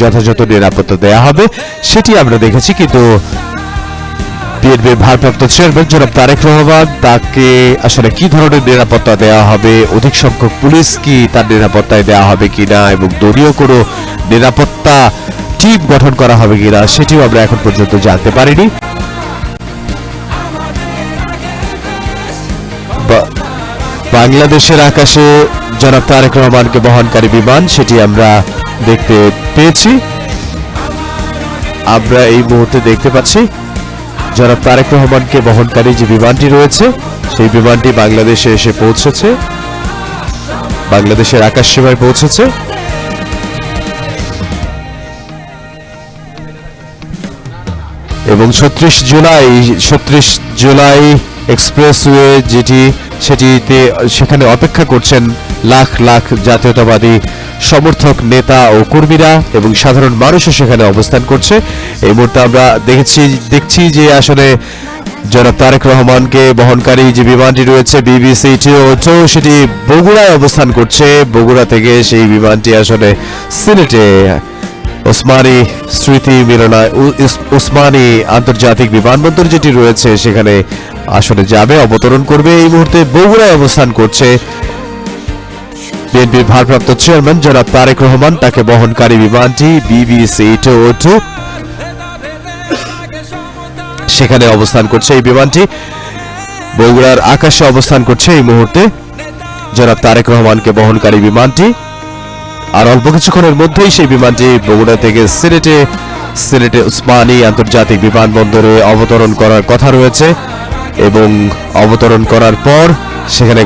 যথাযথ নিরাপত্তা দেওয়া হবে, সেটি আমরা দেখেছি, কিন্তু বিএনপির ভারপ্রাপ্ত চেয়ারম্যান জনাব তারেক রহমান তাকে আসলে কি ধরনের নিরাপত্তা দেওয়া হবে, অধিক সংখ্যক পুলিশ কি তার নিরাপত্তায় দেওয়া হবে কিনা, এবং দলীয় কোনো নিরাপত্তা টিম গঠন করা হবে কিনা, সেটিও আমরা এখন পর্যন্ত জানতে পারিনি। বাংলাদেশের আকাশে জনাব তারেক রহমানকে বহনকারী বিমান, সেটি আমরা দেখতে পেয়েছি। আমরা এই মুহূর্তে দেখতে পাচ্ছি জনাব তারেক রহমানকে বহনকারী যে বিমানটি রয়েছে, সেই বিমানটি বাংলাদেশে এসে পৌঁছেছে। বাংলাদেশের আকাশ সীমায় পৌঁছেছে। এবং ছত্রিশ জুলাই ছত্রিশ জুলাই এক্সপ্রেসওয়ে যেটি, সেটিতে, সেখানে অপেক্ষা করছেন লাখ লাখ জাতীয়তাবাদী সমর্থক নেতা ও কর্মীরা এবং সাধারণ মানুষও সেখানে অবস্থান করছে। এই মুহূর্তে আমরা দেখেছি, দেখছি যে আসলে জনাব তারেক রহমানকে বহনকারী যে বিমানটি রয়েছে, বিবিসি টু সেটি বগুড়ায় অবস্থান করছে। বগুড়া থেকে সেই বিমানটি আসলে সিলেটে ওসমানী স্মৃতি মিলনায় ওসমানী আন্তর্জাতিক বিমানবন্দর যেটি রয়েছে, সেখানে আসলে যাবে, অবতরণ করবে। এই মুহূর্তে বগুড়ায় অবস্থান করছে বিএনপির ভারপ্রাপ্ত চেয়ারম্যান জনাব তারেক রহমান তাকে বহনকারী বিমানটি বিবিসি সেখানে অবস্থান করছে এই বিমানটি। বগুড়ার আকাশে অবস্থান করছে এই মুহূর্তে জনাব তারেক রহমানকে বহনকারী বিমানটি। আর অল্প কিছুক্ষণের মধ্যেই সেই বিমানটি বগুড়া থেকে সিলেটে সিলেটে উসমানী আন্তর্জাতিক বিমানবন্দরে অবতরণ করার কথা রয়েছে এবং অবতরণ করার পর সেখানে